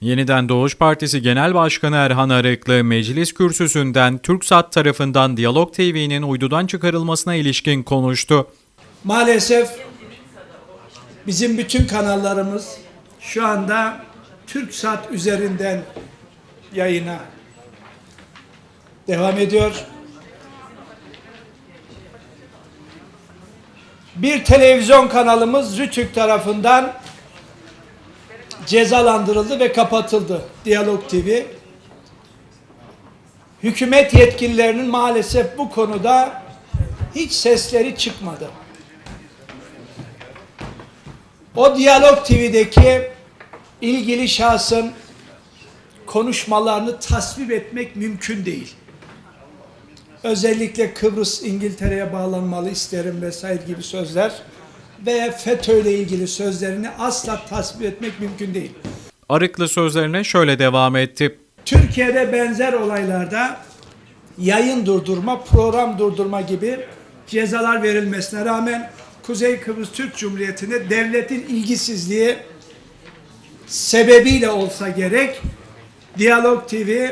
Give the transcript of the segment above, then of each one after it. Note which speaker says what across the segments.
Speaker 1: Yeniden Doğuş Partisi Genel Başkanı Erhan Arıklı, meclis kürsüsünden TürkSat tarafından Diyalog TV'nin uydudan çıkarılmasına ilişkin konuştu.
Speaker 2: Maalesef bizim bütün kanallarımız şu anda TürkSat üzerinden yayına devam ediyor. Bir televizyon kanalımız Rütük tarafından cezalandırıldı ve kapatıldı. Diyalog TV. Hükümet yetkililerinin maalesef bu konuda hiç sesleri çıkmadı. O Diyalog TV'deki ilgili şahsın konuşmalarını tasvip etmek mümkün değil. Özellikle Kıbrıs İngiltere'ye bağlanmalı isterim vesaire gibi sözler ve FETÖ ile ilgili sözlerini asla tasvip etmek mümkün değil.
Speaker 1: Arıklı sözlerine şöyle devam etti.
Speaker 2: Türkiye'de benzer olaylarda yayın durdurma, program durdurma gibi cezalar verilmesine rağmen Kuzey Kıbrıs Türk Cumhuriyeti'ne devletin ilgisizliği sebebiyle olsa gerek Diyalog TV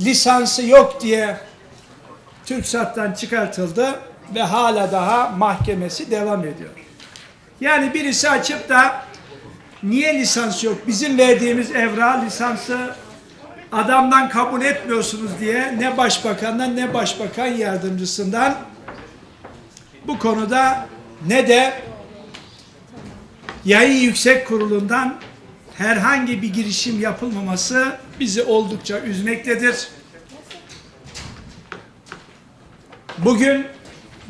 Speaker 2: lisansı yok diye TürkSat'tan çıkartıldı ve hala daha mahkemesi devam ediyor. Yani birisi açıp da niye lisans yok? Bizim verdiğimiz evra lisansı adamdan kabul etmiyorsunuz diye ne başbakandan ne başbakan yardımcısından bu konuda ne de yayın yüksek kurulundan herhangi bir girişim yapılmaması bizi oldukça üzmektedir. Bugün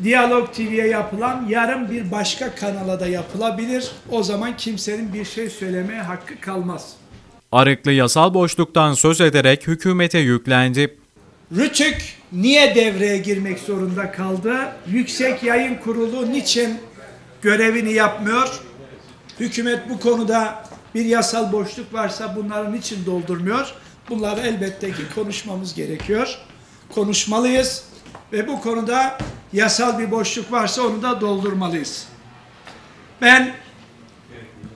Speaker 2: Diyalog TV'ye yapılan yarın bir başka kanala da yapılabilir. O zaman kimsenin bir şey söylemeye hakkı kalmaz.
Speaker 1: Arıklı yasal boşluktan söz ederek hükümete yüklendi.
Speaker 2: Rütük niye devreye girmek zorunda kaldı? Yüksek Yayın Kurulu niçin görevini yapmıyor? Hükümet bu konuda bir yasal boşluk varsa bunları niçin doldurmuyor? Bunları elbette ki konuşmamız gerekiyor. Konuşmalıyız ve bu konuda yasal bir boşluk varsa onu da doldurmalıyız. Ben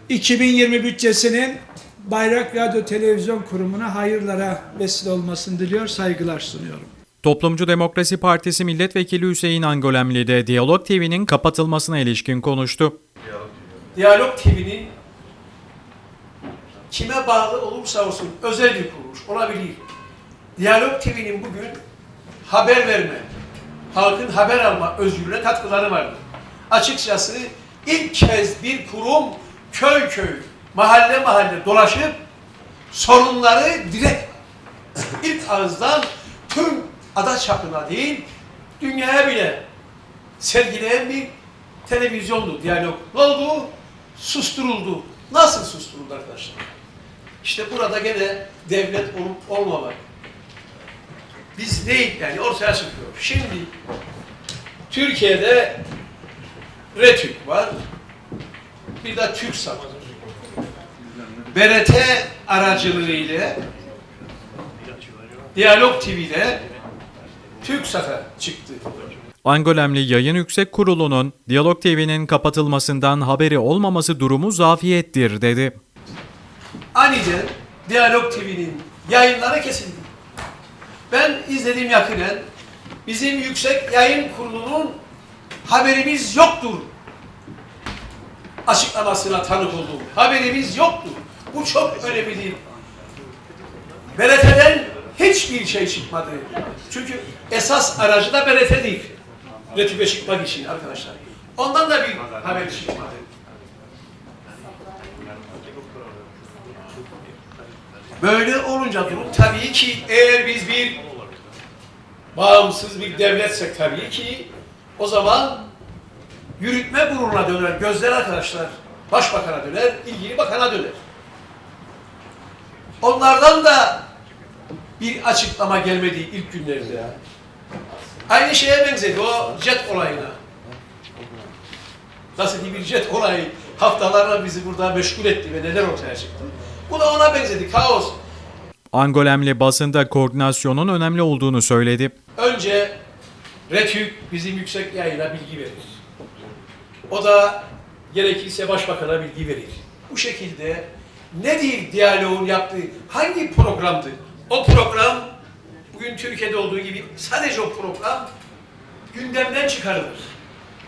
Speaker 2: 2020 bütçesinin Bayrak Radyo Televizyon Kurumu'na hayırlara vesile olmasını diliyor, saygılar sunuyorum.
Speaker 1: Toplumcu Demokrasi Partisi Milletvekili Hüseyin Angolemli de Diyalog TV'nin kapatılmasına ilişkin konuştu.
Speaker 3: Diyalog TV'nin kime bağlı olursa olsun özel bir kuruluş olabilir. Diyalog TV'nin bugün haber verme, halkın haber alma özgürlüğüne katkıları vardır. Açıkçası ilk kez bir kurum köy köy, mahalle mahalle dolaşıp sorunları direkt ilk ağızdan tüm ada çapına değil, dünyaya bile sergileyen bir televizyondu diyalog. Ne oldu? Susturuldu. Nasıl susturuldu arkadaşlar? İşte burada gene devlet olup olmamak. Biz değil yani ortaya çıkıyor. Şimdi Türkiye'de RETÜK var. Bir de TÜRKSAT var. BRT aracılığıyla Diyalog TV'de TÜRKSAT'a çıktı.
Speaker 1: Angolemli Yayın Yüksek Kurulu'nun Diyalog TV'nin kapatılmasından haberi olmaması durumu zafiyettir dedi.
Speaker 3: aniden Diyalog TV'nin yayınları kesildi. Ben izlediğim yakinen bizim yüksek yayın kurulunun haberimiz yoktur açıklamasına tanık oldum. Haberimiz yoktur. Bu çok önemlidir. BRT'den hiçbir şey çıkmadı. Çünkü esas aracı da BRT değil. Retübe çıkmak için arkadaşlar. Ondan da bir haber çıkmadı. Böyle olunca durum tabii ki eğer biz bir bağımsız bir devletsek tabii ki o zaman yürütme kuruluna döner gözler arkadaşlar. Başbakana döner, ilgili bakana döner. Onlardan da bir açıklama gelmedi ilk günlerinde. Aynı şeye benzedi o jet olayına. Nasıl ki bir jet olayı haftalarla bizi burada meşgul etti ve neler ortaya çıktı. Bu da ona benzedi, kaos.
Speaker 1: Angolemli basında koordinasyonun önemli olduğunu söyledi.
Speaker 3: Önce RETÜK bizim yüksek yayına bilgi verir. O da gerekirse başbakana bilgi verir. Bu şekilde nedir diyaloğun yaptığı, hangi programdı? O program bugün Türkiye'de olduğu gibi sadece o program gündemden çıkarılır.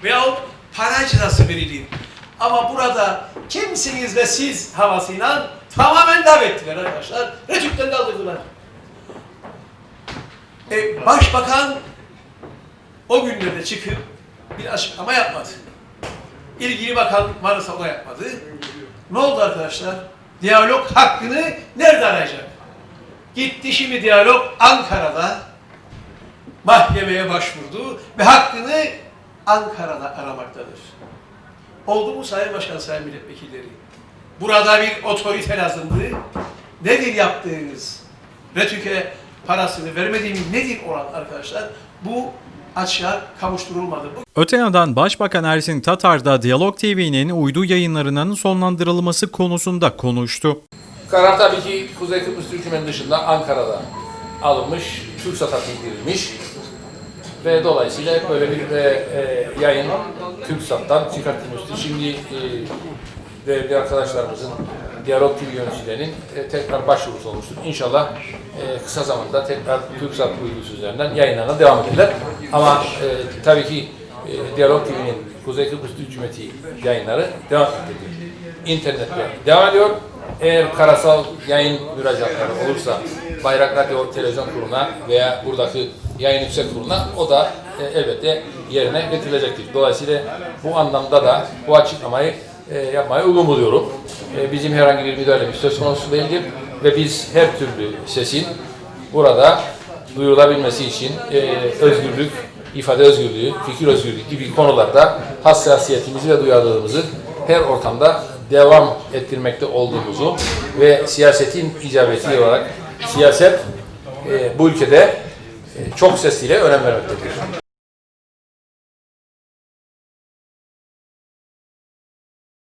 Speaker 3: Veyahut para cezası verilir. Ama burada kimsiniz ve siz havasıyla tamamen davettiler arkadaşlar. Retük'ten kaldırdılar. E, başbakan o günlerde çıkıp bir açıklama yapmadı. İlgili bakan varsa o da yapmadı. Ne oldu arkadaşlar? Diyalog hakkını nerede arayacak? Gitti şimdi diyalog Ankara'da mahkemeye başvurdu ve hakkını Ankara'da aramaktadır. Oldu mu Sayın Başkan, Sayın Milletvekilleri? Burada bir otorite lazımdı. Nedir yaptığınız? Retük'e parasını vermediğimiz nedir olan arkadaşlar? Bu açığa kavuşturulmadı.
Speaker 1: Öte yandan Başbakan Ersin Tatar da Diyalog TV'nin uydu yayınlarının sonlandırılması konusunda konuştu.
Speaker 4: Karar tabii ki Kuzey Kıbrıs Türkmen dışında Ankara'da alınmış, TürkSat'a bildirilmiş ve dolayısıyla böyle bir e, e, yayın TürkSat'tan çıkartılmıştı. Şimdi e, değerli arkadaşlarımızın Diyalog TV yöneticilerinin e, tekrar başvurusu olmuştur. İnşallah e, kısa zamanda tekrar TürkSat uydusu üzerinden yayınlarına devam ederler. Ama e, tabii ki e, Diyalog TV'nin Kuzey Kıbrıs Türk Cumhuriyeti yayınları devam ediyor. İnternette devam ediyor. Eğer karasal yayın müracaatları olursa Bayrak Radyo Televizyon Kurulu'na veya buradaki yayın yüksek kuruluna o da e, elbette yerine getirilecektir. Dolayısıyla bu anlamda da bu açıklamayı e, yapmayı uygun buluyorum. E, bizim herhangi bir müdahalemiz söz konusu değildir ve biz her türlü sesin burada duyurulabilmesi için e, özgürlük, ifade özgürlüğü, fikir özgürlüğü gibi konularda hassasiyetimizi ve duyarlılığımızı her ortamda devam ettirmekte olduğumuzu ve siyasetin icabeti olarak siyaset e, bu ülkede çok sesliyle önem vermektedir.